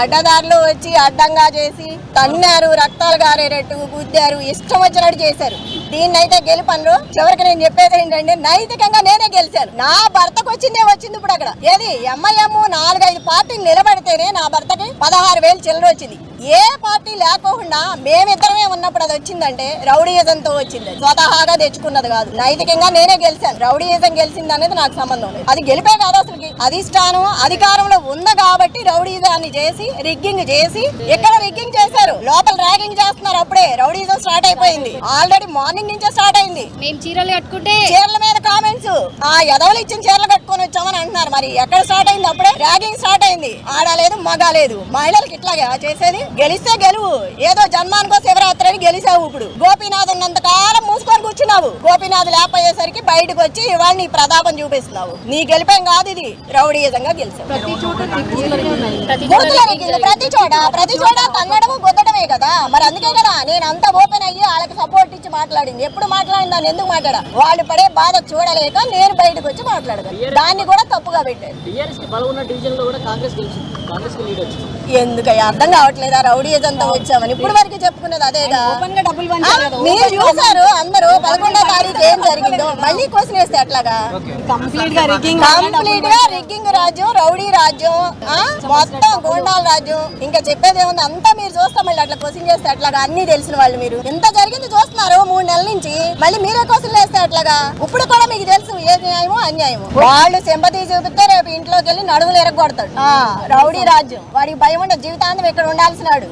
అడ్డదారులు వచ్చి అడ్డంగా చేసి తన్నారు రక్తాలు గారేటట్టు గుద్దారు ఇష్టం వచ్చినట్టు చేశారు. దీన్నైతే గెలుపన్రు. చివరికి నేను చెప్పేది ఏంటంటే నైతికంగా నేనే గెలిచాను. నా భర్తకు వచ్చిందే వచ్చింది ఇప్పుడు అక్కడ. ఏది? ఎంఐఎం నాలుగైదు పార్టీలు నిలబడితేనే నా భర్తకి పదహారు వేలు చిల్లర వచ్చింది. ఏ పార్టీ లేకోకుండా మేమిద్దరమే ఉన్నప్పుడు అది వచ్చిందంటే రౌడీయిజంతో వచ్చింది. స్వతహాగా తెచ్చుకున్నది కాదు. నైతికంగా నేనే గెలిచాను. రౌడీయిజం గెలిచింది అనేది నాకు సంబంధం లేదు. అది గెలిపే కాదు అధిష్టానం అధికారంలో ఉంది కాబట్టి రౌడీజాన్ని చేసి రిగ్గింగ్ చేసి ఇక్కడ రిగ్గింగ్ చేశారు? లోపల ర్యాగింగ్ చేస్తున్నారు అప్పుడే. రౌడీజం స్టార్ట్ అయిపోయింది. ఆల్రెడీ మార్నింగ్ నుంచే స్టార్ట్ అయింది. మేము చీరలు కట్టుకుంటే చీరల మీద కామెంట్స్ ఆ ఎదవలు ఇచ్చిన చీరలు కట్టుకొని వచ్చామని అంటున్నారు. మరి ఎక్కడ స్టార్ట్ అయింది అప్పుడే? ర్యాగింగ్ స్టార్ట్ అయింది. ఆడలేదు మగ లేదు. మహిళలకు ఇట్లాగే చేసేది. గెలిస్తే గెలువు. ఏదో జన్మానికో శివరాత్రి అని గెలిచావు ఇప్పుడు. గోపీనాథ్ ఉన్నంత కాలం మూసుకొని కూర్చున్నావు గోపీనాథ్ లేకపోయేసరికి బయటకు వచ్చి ఇవాళ నీ ప్రతాపం చూపిస్తున్నావు. నీ గెలిపేం కాదు ఇది. రౌడీయంగా గెలిచావు. ప్రతి చోట ప్రతి చోట? తన్నడము గుద్దటమే కదా. మరి అందుకే కదా నేను అంత ఓపెన్ అయ్యి వాళ్ళకి సపోర్ట్ ఇచ్చి మాట్లాడింది. ఎప్పుడు మాట్లాడింది దాన్ని ఎందుకు మాట్లాడా? వాళ్ళు పడే బాధ చూడలేక నేను బయటకు వచ్చి మాట్లాడగలను. దాన్ని కూడా తప్పుగా పెట్టారు. టీఆర్ఎస్కి బలం ఉన్న డివిజన్లో కూడా కాంగ్రెస్ గెలిచింది. కాంగ్రెస్కి లీడ్ వచ్చింది. ఎందుకయ్యా? అర్థం కావట్లేదా? రౌడీస్ అంతా వచ్చామని. ఇప్పుడు వరకు చెప్పుకున్నది అదేగా మీరు చూసారు అందరూ పదకొండో తారీఖు ఏం జరిగిందో. మళ్ళీ క్వశ్చన్ వేస్తే ఎట్లాగా? కంప్లీట్గా రిగ్గింగ్ కంప్లీట్గా రిగ్గింగ్ రాజ్యం రౌడీ రాజ్యం ఆ, మొత్తం గోండాల రాజ్యం. ఇంకా చెప్పేది ఏముంది? అంతా మీరు చూస్తాం మళ్ళీ అట్లా క్వశ్చన్ చేస్తే అట్లాగా అన్ని తెలిసిన వాళ్ళు మీరు. ఎంత జరిగింది చూస్తున్నారు మూడు నెలల నుంచి. మళ్ళీ మీరే క్వశ్చన్ వేస్తే అట్లాగా? ఇప్పుడు కూడా మీకు తెలుసు ఏది న్యాయమో అన్యాయమో. వాళ్ళు సింపతి చూపిస్తే రేపు ఇంట్లోకి వెళ్ళి నడువులు ఎరగొడతాడు. రౌడీ రాజ్యం. వాడికి భయం ఉండదు. జీవితాంతం ఇక్కడ ఉండాల్సినాడు.